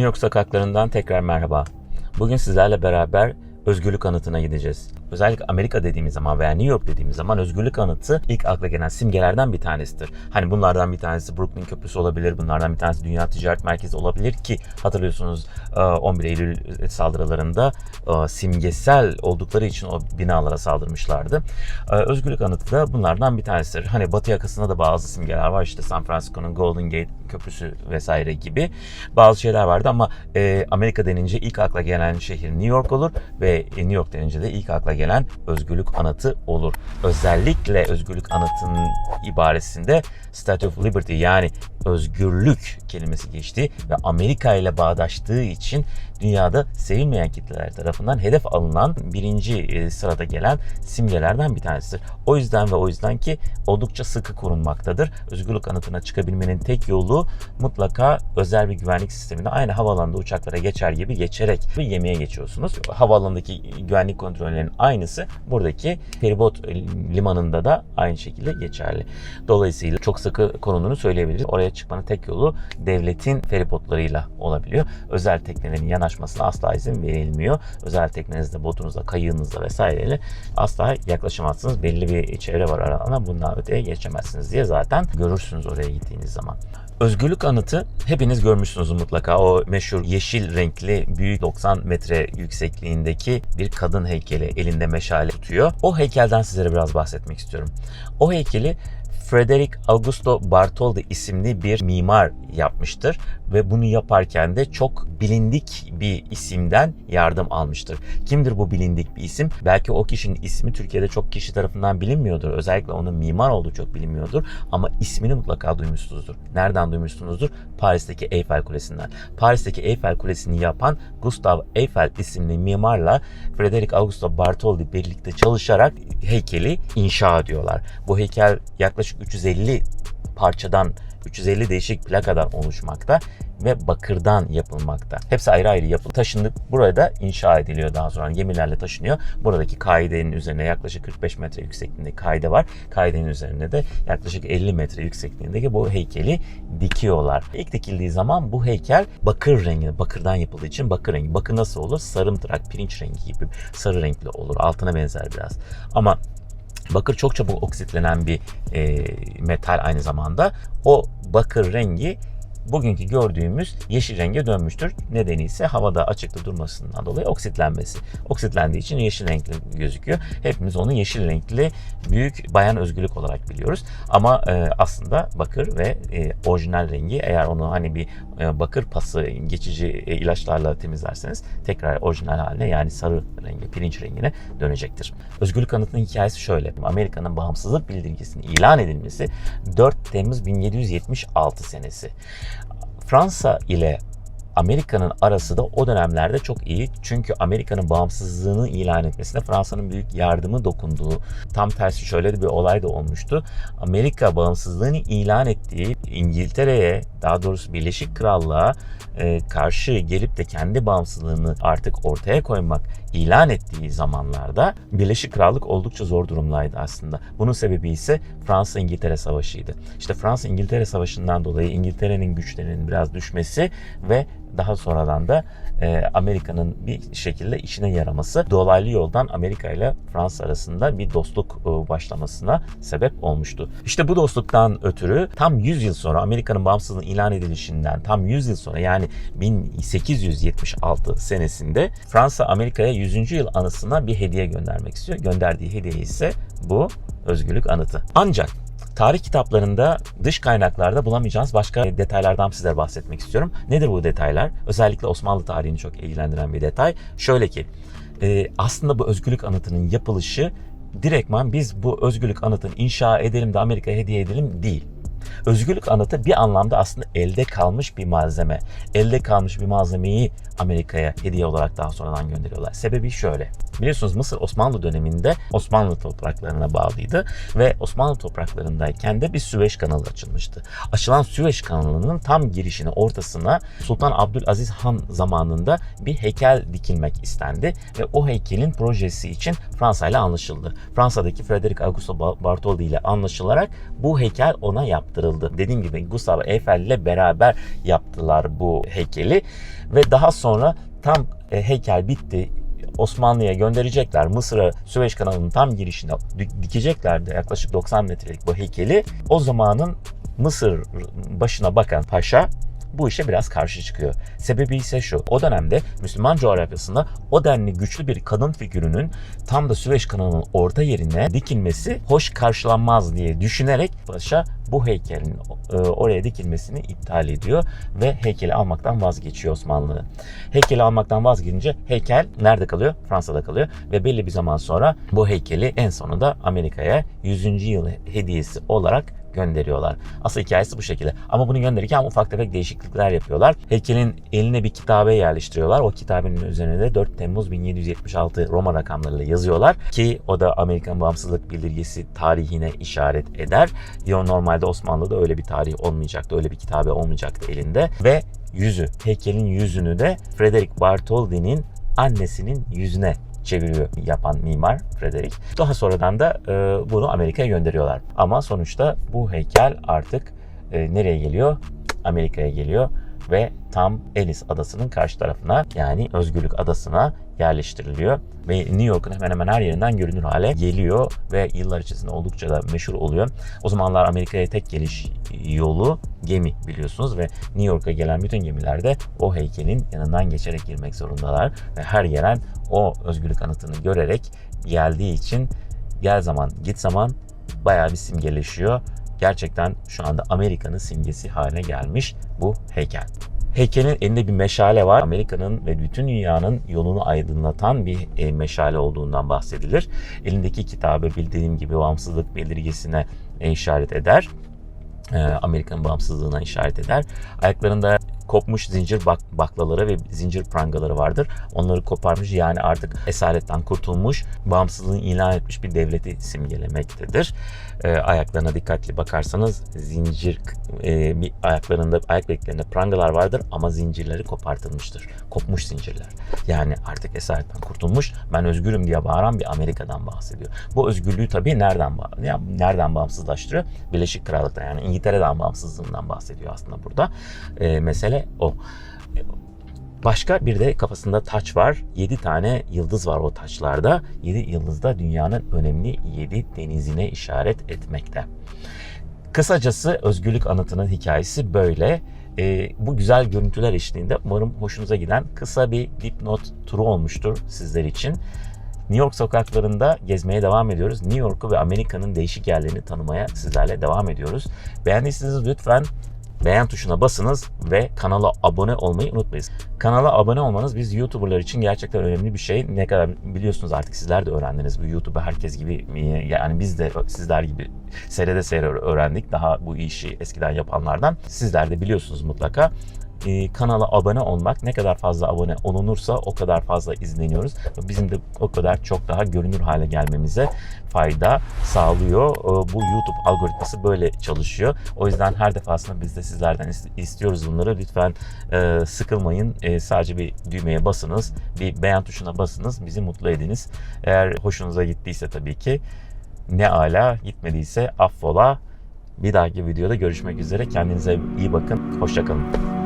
York sokaklarından tekrar merhaba. Bugün sizlerle beraber özgürlük anıtına gideceğiz. Özellikle Amerika dediğimiz zaman veya New York dediğimiz zaman özgürlük anıtı ilk akla gelen simgelerden bir tanesidir. Hani bunlardan bir tanesi Brooklyn Köprüsü olabilir, bunlardan bir tanesi Dünya Ticaret Merkezi olabilir ki hatırlıyorsunuz e, 11 Eylül saldırılarında e, simgesel oldukları için o binalara saldırmışlardı. E, Özgürlük anıtı da bunlardan bir tanesidir. Hani batı yakasında da bazı simgeler var işte San Francisco'nun Golden Gate Köprüsü vesaire gibi bazı şeyler vardı ama e, Amerika denince ilk akla gelen şehir New York olur ve New York denince de ilk akla gelen özgürlük anıtı olur. Özellikle özgürlük anıtının ibaresinde Statue of Liberty yani özgürlük kelimesi geçti ve Amerika ile bağdaştığı için dünyada sevilmeyen kitleler tarafından hedef alınan birinci e, sırada gelen simgelerden bir tanesidir. O yüzden ve o yüzden ki oldukça sıkı korunmaktadır. Özgürlük anıtına çıkabilmenin tek yolu mutlaka özel bir güvenlik sisteminde aynı havaalanında uçaklara geçer gibi geçerek bir yemeğe geçiyorsunuz. Havaalanındaki güvenlik kontrollerinin aynısı buradaki feribot limanında da aynı şekilde geçerli. Dolayısıyla çok sıkı korunduğunu söyleyebiliriz. Oraya çıkmanın tek yolu devletin feribotlarıyla olabiliyor. Özel teknelerin yanaşmasına asla izin verilmiyor. Özel teknenizde, botunuzda, kayığınızda vesaireyle asla yaklaşamazsınız. Belli bir çevre var aralarında bundan öteye geçemezsiniz diye zaten görürsünüz oraya gittiğiniz zaman. Özgürlük anıtı hepiniz görmüşsünüz mutlaka. O meşhur yeşil renkli büyük 90 metre yüksekliğindeki bir kadın heykeli elinde meşale tutuyor. O heykelden sizlere biraz bahsetmek istiyorum. O heykeli Frederick Augusto Bartoldi isimli bir mimar yapmıştır ve bunu yaparken de çok bilindik bir isimden yardım almıştır. Kimdir bu bilindik bir isim? Belki o kişinin ismi Türkiye'de çok kişi tarafından bilinmiyordur. Özellikle onun mimar olduğu çok bilinmiyordur ama ismini mutlaka duymuşsunuzdur. Nereden duymuşsunuzdur? Paris'teki Eiffel Kulesi'nden. Paris'teki Eiffel Kulesi'ni yapan Gustave Eiffel isimli mimarla Frederick Augusto Bartoldi birlikte çalışarak heykeli inşa ediyorlar. Bu heykel yaklaşık 350 parçadan 350 değişik plakadan oluşmakta ve bakırdan yapılmakta. Hepsi ayrı ayrı yapılıp taşınıp burada inşa ediliyor daha sonra gemilerle taşınıyor. Buradaki kaidenin üzerine yaklaşık 45 metre yüksekliğinde kaide var. Kaidenin üzerine de yaklaşık 50 metre yüksekliğindeki bu heykeli dikiyorlar. İlk dikildiği zaman bu heykel bakır rengi, bakırdan yapıldığı için bakır rengi. Bakır nasıl olur? Sarımtırak, pirinç rengi gibi sarı renkli olur. Altına benzer biraz. Ama Bakır çok çabuk oksitlenen bir e, metal aynı zamanda. O bakır rengi bugünkü gördüğümüz yeşil renge dönmüştür. Nedeni ise havada açıkta durmasından dolayı oksitlenmesi. Oksitlendiği için yeşil renkli gözüküyor. Hepimiz onu yeşil renkli büyük bayan özgürlük olarak biliyoruz. Ama e, aslında bakır ve e, orijinal rengi eğer onu hani bir e, bakır pası geçici e, ilaçlarla temizlerseniz tekrar orijinal haline yani sarı rengi, pirinç rengine dönecektir. Özgürlük anıtının hikayesi şöyle. Amerika'nın bağımsızlık bildirgesinin ilan edilmesi 4 Temmuz 1776 senesi. Fransa ile Amerika'nın arası da o dönemlerde çok iyi. Çünkü Amerika'nın bağımsızlığını ilan etmesine Fransa'nın büyük yardımı dokunduğu. Tam tersi şöyle bir olay da olmuştu. Amerika bağımsızlığını ilan ettiği İngiltere'ye daha doğrusu Birleşik Krallığa e, karşı gelip de kendi bağımsızlığını artık ortaya koymak ilan ettiği zamanlarda Birleşik Krallık oldukça zor durumdaydı aslında. Bunun sebebi ise Fransa-İngiltere Savaşı'ydı. İşte Fransa-İngiltere Savaşı'ndan dolayı İngiltere'nin güçlerinin biraz düşmesi ve daha sonradan da e, Amerika'nın bir şekilde işine yaraması dolaylı yoldan Amerika ile Fransa arasında bir dostluk e, başlamasına sebep olmuştu. İşte bu dostluktan ötürü tam 100 yıl sonra Amerika'nın bağımsızlığını ilan edilişinden tam 100 yıl sonra yani 1876 senesinde Fransa Amerika'ya 100. yıl anısına bir hediye göndermek istiyor. Gönderdiği hediye ise bu özgürlük anıtı. Ancak Tarih kitaplarında dış kaynaklarda bulamayacağınız başka detaylardan sizlere bahsetmek istiyorum. Nedir bu detaylar? Özellikle Osmanlı tarihini çok ilgilendiren bir detay. Şöyle ki aslında bu özgürlük anıtının yapılışı direktman biz bu özgürlük anıtını inşa edelim de Amerika'ya hediye edelim değil. Özgürlük anıtı bir anlamda aslında elde kalmış bir malzeme. Elde kalmış bir malzemeyi Amerika'ya hediye olarak daha sonradan gönderiyorlar. Sebebi şöyle. Biliyorsunuz Mısır Osmanlı döneminde Osmanlı topraklarına bağlıydı ve Osmanlı topraklarındayken de bir Süveyş kanalı açılmıştı. Açılan Süveyş kanalının tam girişine ortasına Sultan Abdülaziz Han zamanında bir heykel dikilmek istendi ve o heykelin projesi için Fransa ile anlaşıldı. Fransa'daki Frederick Augusto Bartholdi ile anlaşılarak bu heykel ona yaptı yaptırıldı. Dediğim gibi Gustav Eiffel ile beraber yaptılar bu heykeli ve daha sonra tam e, heykel bitti. Osmanlı'ya gönderecekler. Mısır'a Süveyş kanalının tam girişine dik- dikeceklerdi yaklaşık 90 metrelik bu heykeli. O zamanın Mısır başına bakan paşa bu işe biraz karşı çıkıyor. Sebebi ise şu. O dönemde Müslüman coğrafyasında o denli güçlü bir kadın figürünün tam da Süveyş kanalının orta yerine dikilmesi hoş karşılanmaz diye düşünerek paşa bu heykelin e, oraya dikilmesini iptal ediyor ve heykeli almaktan vazgeçiyor Osmanlı. Heykeli almaktan vazgeçince heykel nerede kalıyor? Fransa'da kalıyor ve belli bir zaman sonra bu heykeli en sonunda Amerika'ya 100. yıl hediyesi olarak gönderiyorlar. Asıl hikayesi bu şekilde. Ama bunu gönderirken ufak tefek değişiklikler yapıyorlar. Heykelin eline bir kitabe yerleştiriyorlar. O kitabenin üzerine de 4 Temmuz 1776 Roma rakamlarıyla yazıyorlar ki o da Amerikan bağımsızlık bildirgesi tarihine işaret eder. Yo normalde Osmanlı'da öyle bir tarih olmayacaktı. Öyle bir kitabe olmayacaktı elinde ve yüzü, heykelin yüzünü de Frederick Bartholdi'nin annesinin yüzüne çeviriyor yapan mimar Frederick. Daha sonradan da e, bunu Amerika'ya gönderiyorlar. Ama sonuçta bu heykel artık e, nereye geliyor? Amerika'ya geliyor ve tam Ellis adasının karşı tarafına yani Özgürlük adasına yerleştiriliyor ve New York'un hemen hemen her yerinden görünür hale geliyor ve yıllar içerisinde oldukça da meşhur oluyor. O zamanlar Amerika'ya tek geliş yolu gemi biliyorsunuz ve New York'a gelen bütün gemilerde o heykelin yanından geçerek girmek zorundalar ve her gelen o özgürlük anıtını görerek geldiği için gel zaman git zaman bayağı bir simgeleşiyor. Gerçekten şu anda Amerika'nın simgesi haline gelmiş bu heykel. Heykelin elinde bir meşale var. Amerika'nın ve bütün dünyanın yolunu aydınlatan bir e, meşale olduğundan bahsedilir. Elindeki kitabı bildiğim gibi bağımsızlık belirgesine işaret eder. E, Amerika'nın bağımsızlığına işaret eder. Ayaklarında kopmuş zincir bak baklaları ve zincir prangaları vardır. Onları koparmış yani artık esaretten kurtulmuş, bağımsızlığını ilan etmiş bir devleti simgelemektedir. E, ayaklarına dikkatli bakarsanız zincir e, bir ayaklarında ayak bileklerinde prangalar vardır ama zincirleri kopartılmıştır. Kopmuş zincirler. Yani artık esaretten kurtulmuş, ben özgürüm diye bağıran bir Amerika'dan bahsediyor. Bu özgürlüğü tabii nereden ya nereden bağımsızlaştırıyor? Birleşik Krallık'tan yani İngiltere'den bağımsızlığından bahsediyor aslında burada. E, mesele o. Başka bir de kafasında taç var. 7 tane yıldız var o taçlarda. 7 yıldız da dünyanın önemli 7 denizine işaret etmekte. Kısacası Özgürlük Anıtı'nın hikayesi böyle. Ee, bu güzel görüntüler eşliğinde umarım hoşunuza giden kısa bir dipnot turu olmuştur sizler için. New York sokaklarında gezmeye devam ediyoruz. New York'u ve Amerika'nın değişik yerlerini tanımaya sizlerle devam ediyoruz. Beğendiyseniz lütfen beğen tuşuna basınız ve kanala abone olmayı unutmayınız. Kanala abone olmanız biz YouTuber'lar için gerçekten önemli bir şey. Ne kadar biliyorsunuz artık sizler de öğrendiniz bu YouTube'u herkes gibi yani biz de sizler gibi seyrede seyrede öğrendik daha bu işi eskiden yapanlardan. Sizler de biliyorsunuz mutlaka e, kanala abone olmak ne kadar fazla abone olunursa o kadar fazla izleniyoruz. Bizim de o kadar çok daha görünür hale gelmemize fayda sağlıyor. E, bu YouTube algoritması böyle çalışıyor. O yüzden her defasında biz de sizlerden is- istiyoruz bunları. Lütfen e, sıkılmayın. E, sadece bir düğmeye basınız. Bir beğen tuşuna basınız. Bizi mutlu ediniz. Eğer hoşunuza gittiyse tabii ki ne ala gitmediyse affola. Bir dahaki videoda görüşmek üzere. Kendinize iyi bakın. Hoşçakalın.